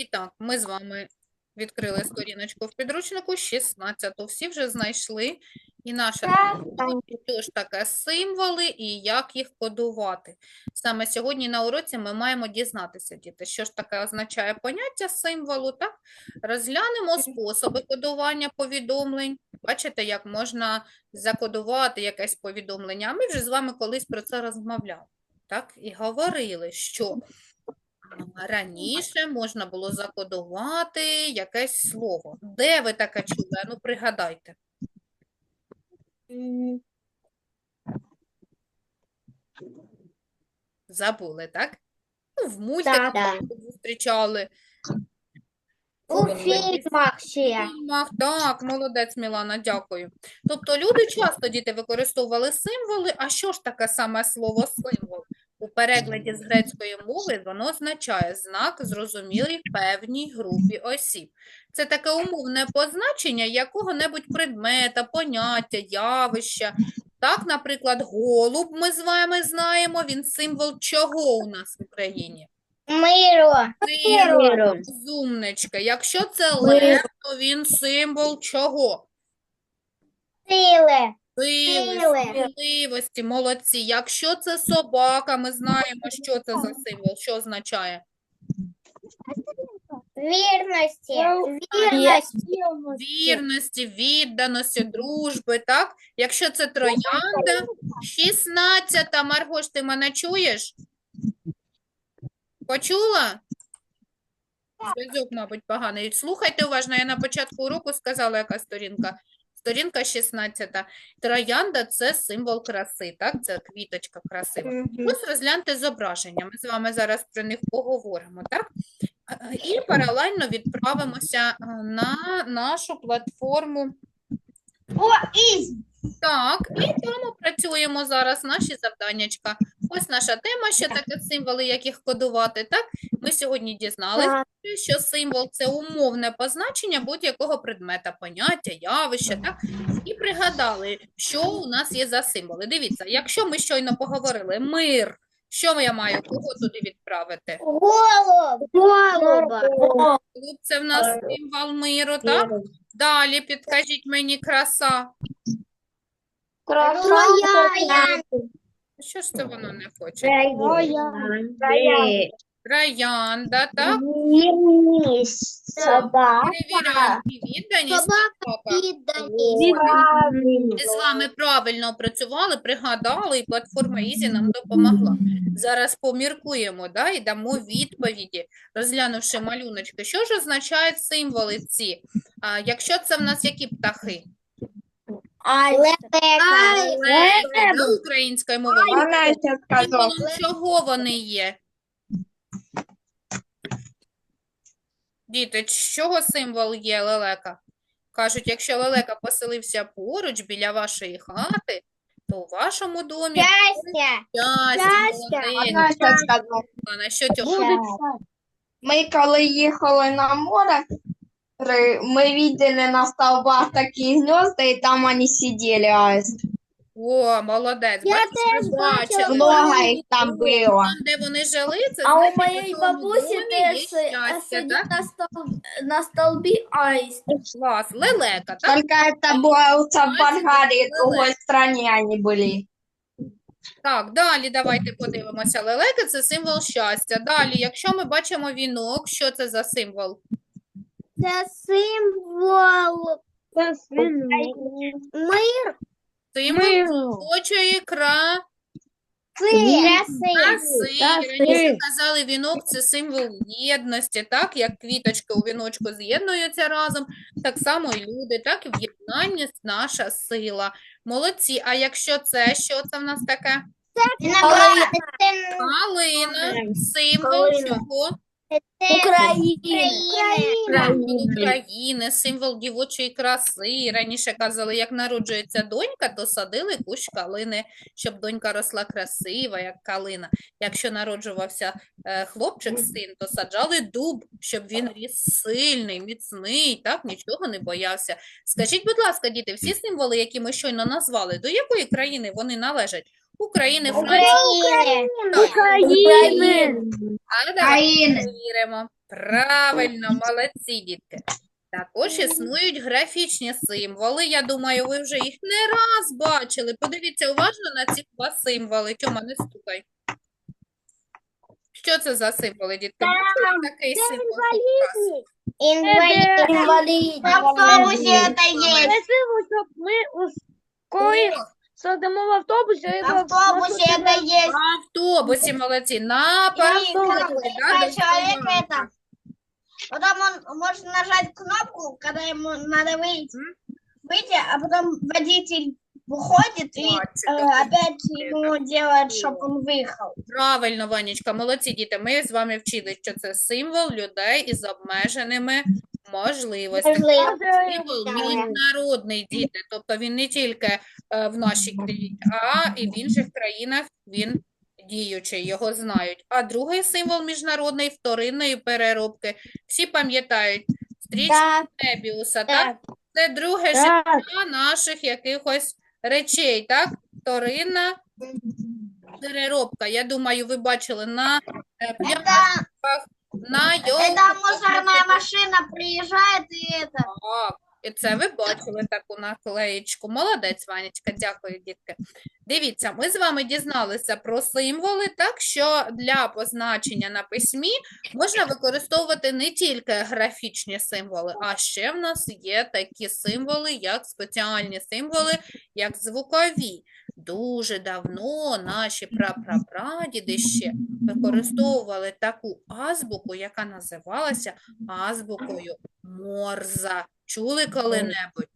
І так, ми з вами відкрили сторіночку в підручнику 16. Всі вже знайшли. І наша що ж таке символи і як їх кодувати. Саме сьогодні на уроці ми маємо дізнатися, діти, що ж таке означає поняття символу, так? Розглянемо способи кодування повідомлень. Бачите, як можна закодувати якесь повідомлення. А ми вже з вами колись про це розмовляли. Так? І говорили, що Раніше можна було закодувати якесь слово. Де ви таке чули? Ну, пригадайте. Забули, так? Ну, в мультиках Да. зустрічали. У фільмах ще. фільмах. Так, молодець, Мілана, дякую. Тобто люди часто, діти, використовували символи. А що ж таке саме слово символ? У перекладі з грецької мови воно означає знак, зрозумілий певній групі осіб. Це таке умовне позначення якого-небудь предмета, поняття, явища. Так, наприклад, голуб ми з вами знаємо, він символ чого у нас в Україні? Миру. Миру. Розумничка. Якщо це лев, то він символ чого? Сили. Сили. справедливості, молодці. Якщо це собака, ми знаємо, що це за символ, що означає? Вірності. Вірності. Вірності, відданості, дружби, так? Якщо це троянда, 16 Маргош, ти мене чуєш? Почула? Зв'язок, мабуть, поганий. Слухайте уважно, я на початку уроку сказала, яка сторінка. Сторінка 16. Троянда – це символ краси, так? Це квіточка красива. Ось розгляньте зображення. Ми з вами зараз про них поговоримо, так? І паралельно відправимося е, на нашу платформу. О. Так, і там опрацюємо зараз наші завданнячка. Ось наша тема, що таке символи, як їх кодувати, так? Ми сьогодні дізналися, що символ – це умовне позначення будь-якого предмета, поняття, явища, так? І пригадали, що у нас є за символи. Дивіться, якщо ми щойно поговорили «мир», що я маю кого туди відправити? Голуб. Голуба. Голуб – це в нас символ миру, так? Далі підкажіть мені краса. Троян. Що ж це воно не хоче? Троян. Троянда, так? Собака. Перевіряємо і відданість. Собака. Ми з вами правильно опрацювали, пригадали, і платформа Ізі нам допомогла. Зараз поміркуємо, да, і дамо відповіді, розглянувши малюночки. Що ж означають символи ці? А, якщо це в нас які птахи? Українською мовою. Вона ще сказала. Чого вони є? Діти, з чого символ є лелека? Кажуть, якщо лелека поселився поруч біля вашої хати, то у вашому домі Щастя. щастя, Щастя. молодець. Ще сказала. На що Тьома? Ми коли їхали на море, ри- ми видели на столбах такі гнезда, і там вони сидели аїст. О, молодець. Я Бачиш, теж ви бачила. бачили. Много їх там було. Там, де вони жили, це А у значить, моєї у тому бабусі домі є теж щастя, сидить так? на, стол... на столбі аїст. Клас. Лелека, так? Только это было в Болгарии, в другой стране они были. Так, далі давайте подивимося. Лелека – це символ щастя. Далі, якщо ми бачимо вінок, що це за символ? Це символ. Мир. Символ жіночої краси. Краси. Краси. Раніше казали, вінок – це символ єдності, так? Як квіточки у віночку з'єднуються разом, так само і люди, так? І в єднанні наша сила. Молодці. А якщо це, що це в нас таке? Це Калина. Символ чого? України. України, символ дівочої краси. Раніше казали, як народжується донька, то садили кущ калини, щоб донька росла красива, як калина. Якщо народжувався е, хлопчик, син, то саджали дуб, щоб він ріс сильний, міцний, так, нічого не боявся. Скажіть, будь ласка, діти, всі символи, які ми щойно назвали, до якої країни вони належать? України, Франції, України. України. А давайте перевіримо. Правильно, молодці, дітки. Також існують графічні символи. Я думаю, ви вже їх не раз бачили. Подивіться уважно на ці два символи. Тьома, не стукай. Що це за символи, дітки? Бачили такий символ? Инвалид. Інвалід. В автобусі це є. щоб ми у коли сидимо в автобусі, В автобусі це є. В автобусі, молодці, на И парковці, когда да, до человек стоянки. это, потом он может нажать кнопку, когда ему надо выйти, выйти, а потом водитель выходит и Бачите, э, опять ему делает, чтобы он выехал. Правильно, Ванечка, молодці діти. Ми з вами вчили, що це символ людей із обмеженими можливостями. Символ міжнародний, діти. Тобто він не тільки е, в нашій країні, а і в інших країнах він діючий, його знають. А другий символ міжнародний вторинної переробки. Всі пам'ятають стрічка Мебіуса, так? Це друге життя наших якихось речей, так? Вторинна переробка. Я думаю, ви бачили на е, на это мусорная машина это. Так, і це ви бачили таку наклеєчку. Молодець, Ванечка, дякую, дітки. Дивіться, ми з вами дізналися про символи, так що для позначення на письмі можна використовувати не тільки графічні символи, а ще в нас є такі символи, як спеціальні символи, як звукові. Дуже давно наші прапрапрадіди ще використовували таку азбуку, яка називалася азбукою Морза. Чули коли-небудь?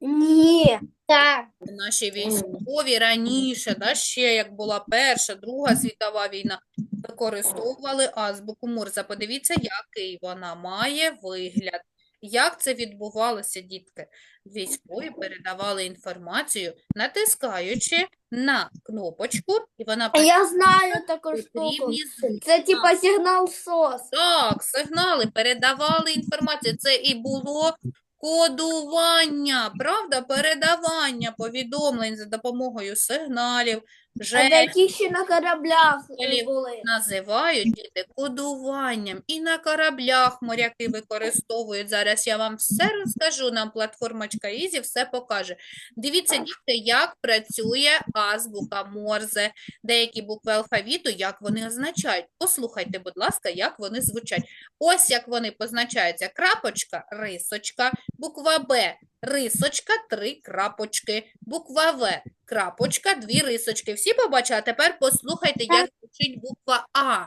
Ні. Так. Наші військові раніше, да, ще як була Перша, Друга світова війна, використовували азбуку Морза. Подивіться, який вона має вигляд. Як це відбувалося, дітки? Військові передавали інформацію, натискаючи на кнопочку, і вона А Я знаю таку штуку. потрібні звуки. Це типа сигнал СОС. Так, сигнали передавали інформацію. Це і було кодування, правда? Передавання повідомлень за допомогою сигналів, А які ще на кораблях були? Називають діти кодуванням. І на кораблях моряки використовують. Зараз я вам все розкажу. Нам платформочка Ізі все покаже. Дивіться, діти, як працює азбука Морзе. Деякі букви алфавіту, як вони означають. Послухайте, будь ласка, як вони звучать. Ось як вони позначаються. Крапочка, рисочка, буква Б, рисочка, три крапочки, буква В, крапочка, дві рисочки. Всі побачили? А тепер послухайте, як звучить буква А.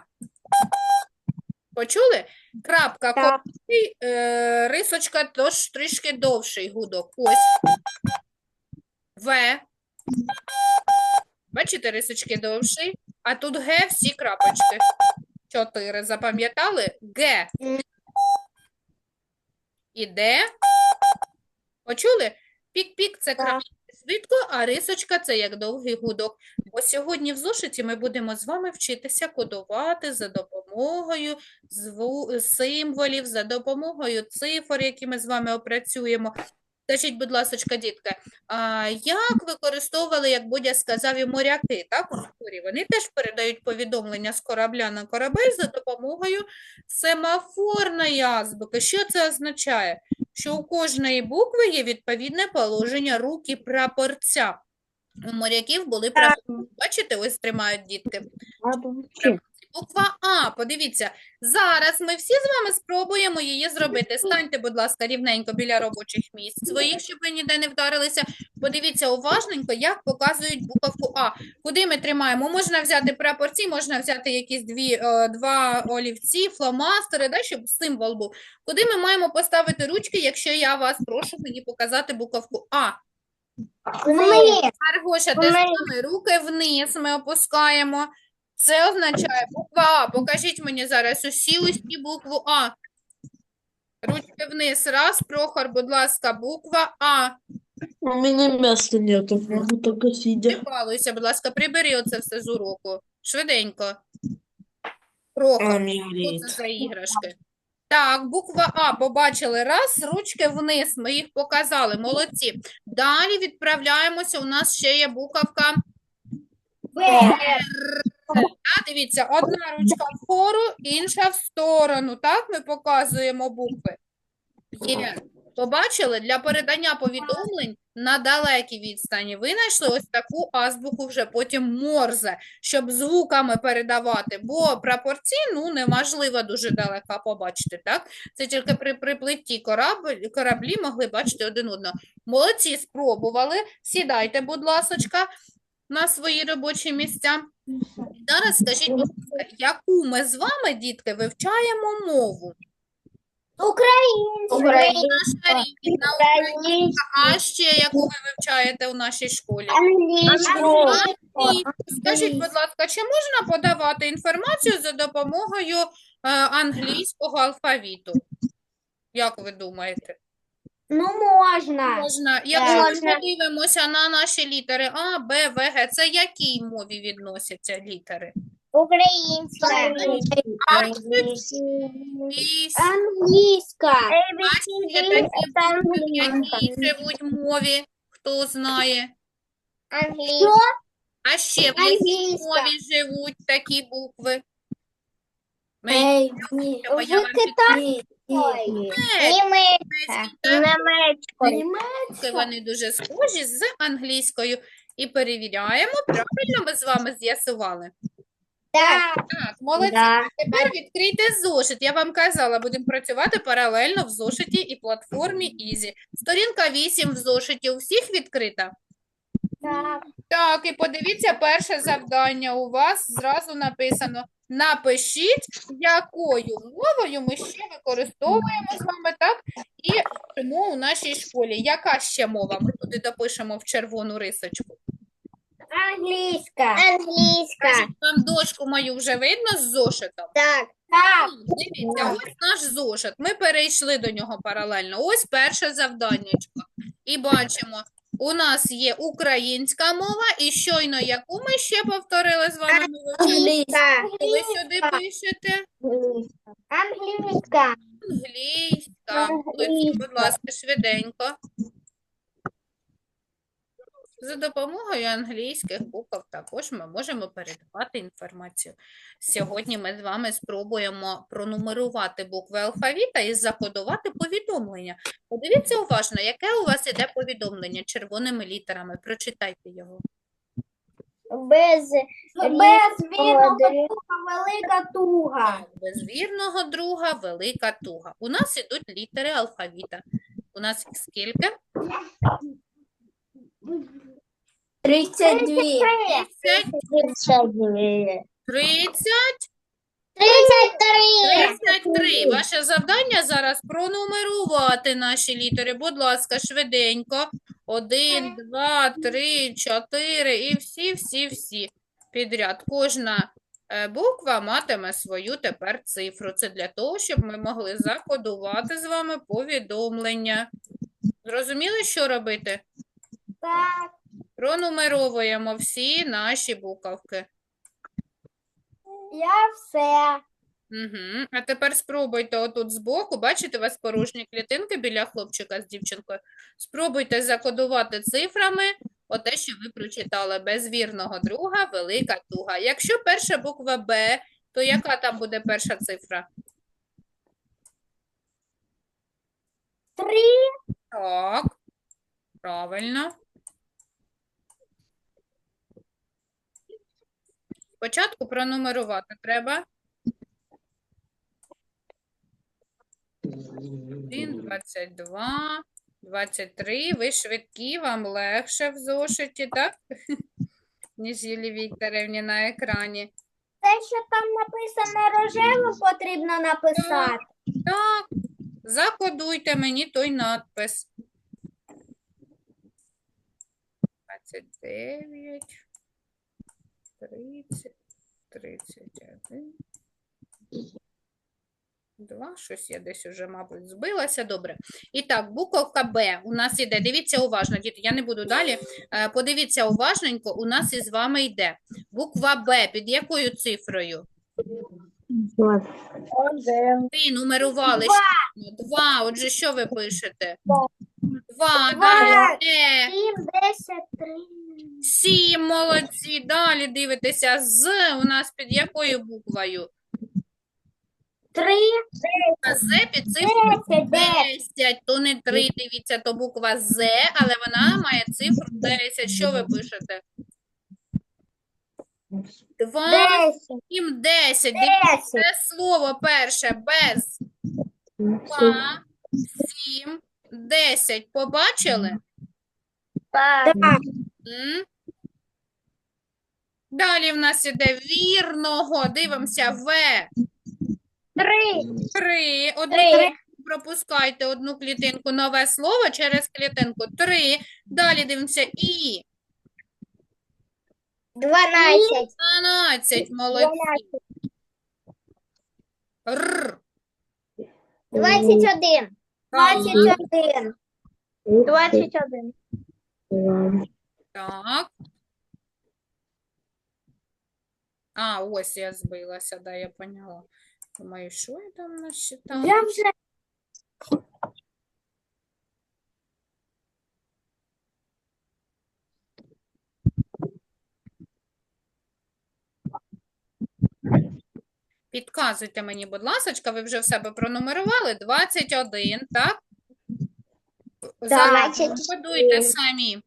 Почули? Крапка, Так. короткий, е, рисочка, тож трішки довший гудок. Ось. В. Бачите, рисочки довший, а тут Г всі крапочки. Чотири. Запам'ятали? Г. І Д. Почули? Пік-пік це крапочки швидко, а рисочка це як довгий гудок. Бо сьогодні в зошиті ми будемо з вами вчитися кодувати за допомогою зву... символів, за допомогою цифр, які ми з вами опрацюємо. Скажіть, будь ласка, дітки, а як використовували, як Бодя сказав, і моряки, так, у історії? Вони теж передають повідомлення з корабля на корабель за допомогою семафорної азбуки. Що це означає? Що у кожної букви є відповідне положення руки прапорця. У моряків були прапорці. Бачите, ось тримають дітки. Буква А, подивіться, зараз ми всі з вами спробуємо її зробити. Станьте, будь ласка, рівненько біля робочих місць своїх, щоб ви ніде не вдарилися. Подивіться уважненько, як показують буковку А. Куди ми тримаємо? Можна взяти прапорці, можна взяти якісь дві, е, два олівці, фломастери, да, щоб символ був. Куди ми маємо поставити ручки, якщо я вас прошу мені показати буковку А? Вниз. Маргоша, те саме, руки вниз ми опускаємо. Це означає буква А. Покажіть мені зараз усі усі букву А. Ручки вниз. Раз, Прохор, будь ласка, буква А. У меня места нету, могу только сидя. Не балуйся, будь ласка, прибери оце все з уроку. Швиденько. Прохор, А, що це за іграшки? Так, буква А побачили. Раз, ручки вниз. Ми їх показали. Молодці. Далі відправляємося. У нас ще є буковка А, дивіться, одна ручка вгору, інша в сторону. Так ми показуємо букви. Є. Побачили? Для передання повідомлень на далекій відстані ви знайшли ось таку азбуку вже потім Морзе, щоб звуками передавати, бо прапорці, ну, неможливо дуже далеко побачити, так? Це тільки при припливті корабль, кораблі могли бачити один одного. Молодці, спробували. Сідайте, будь ласочка, на свої робочі місця. Зараз скажіть, будь ласка, яку ми з вами, дітки, вивчаємо мову? Українська. Наша рідна українська, а ще яку ви вивчаєте у нашій школі? Скажіть, будь ласка, чи можна подавати інформацію за допомогою е, англійського алфавіту? Як ви думаєте? Ну, можна. Можна. Якщо ми Можна. подивимося на наші літери А, Б, В, Г, це якій мові відносяться літери? Українська. І Англійська. ще такі букви, в якій живуть мові, хто знає. Англійська. А ще в якій Англійська. мові живуть такі букви? Ми Ей, ні. Бо я Ви вам Китай. Ой, Німецька. Німецькі Німецька. вони дуже схожі з англійською. І перевіряємо, правильно ми з вами з'ясували. Так. Так, молодці. Да. Тепер відкрийте зошит. Я вам казала, будемо працювати паралельно в зошиті і платформі Ізі. Сторінка 8 в зошиті у всіх відкрита? Так. Так, і подивіться, перше завдання у вас зразу написано. Напишіть, якою мовою ми ще використовуємо з вами, так? І чому у нашій школі. Яка ще мова? Ми туди допишемо в червону рисочку. Англійська. Англійська. Вам дошку мою вже видно з зошитом? Так. Так. Дивіться, ось наш зошит. Ми перейшли до нього паралельно. Ось перше завданнячко. І бачимо, у нас є українська мова, і щойно яку ми ще повторили з вами? вивчили? Англійська. Ви сюди пишете Англійська. англійська. Будь ласка, швиденько. За допомогою англійських букв також ми можемо передавати інформацію. Сьогодні ми з вами спробуємо пронумерувати букви алфавіта і закодувати повідомлення. Подивіться уважно, яке у вас іде повідомлення червоними літерами. Прочитайте його. Без вірного духа велика туга. Без вірного друга велика туга. У нас ідуть літери алфавіта. У нас їх скільки? 32. 30, 32. 30, 33. 33. Ваше завдання зараз пронумерувати наші літери. Будь ласка, швиденько. Один, два, три, чотири і всі, всі, всі підряд. Кожна е, буква матиме свою тепер цифру. Це для того, щоб ми могли закодувати з вами повідомлення. Зрозуміли, що робити? Так. Пронумеровуємо всі наші буковки. Я все. Угу. А тепер спробуйте отут збоку, бачите, у вас порожні клітинки біля хлопчика з дівчинкою. Спробуйте закодувати цифрами оте, що ви прочитали. Без вірного друга велика туга. Якщо перша буква Б, то яка там буде перша цифра? Три. Так, правильно. Спочатку пронумерувати треба. 1, 22, 23. Ви швидкі, вам легше в зошиті, так? Ніж Юлії Вікторівні на екрані. Те, що там написано рожевим, потрібно написати. Так, закодуйте мені той надпис. 29, 30, 31. Два, щось я десь уже, мабуть, збилася. Добре. І так, буковка Б у нас іде. Дивіться уважно, діти, я не буду далі. Е, Подивіться уважненько, у нас із вами йде. Буква Б під якою цифрою? Ти нумерували щойно. Два. Отже, що ви пишете? Два. Далі. Е. Сім, десять, три. Сім, молодці. Далі дивитеся з у нас під якою буквою? Три. А З під цифрою Десять. Десять. 10. То не 3, дивіться, то буква З, але вона має цифру 10. Що ви пишете? 2, Десять. 7, 10. Дивіться, Десять. це слово перше без 2, 7, 10. Побачили? Так. Далі в нас іде вірного. Дивимося. В. Три. Три. Одну Три. клітинку пропускайте одну клітинку. Нове слово через клітинку. Три. Далі дивимося. І. Дванадцять. 12. Молодці. Р. Двадцять один. Двадцять один. Двадцять один. Так. А, ось я збилася, да, я поняла. Думаю, що я там насчитала? Я вже Підказуйте мені, будь ласочка, ви вже в себе пронумерували 21, так? Зараз 21. подуйте самі.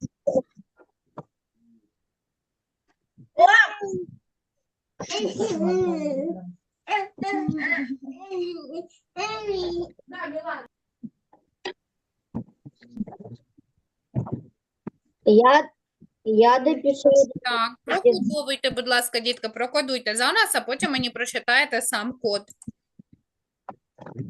Я, я допишу. Так, прокодовуйте, будь ласка, дітка, прокодуйте за нас, а потім мені прочитаєте сам код.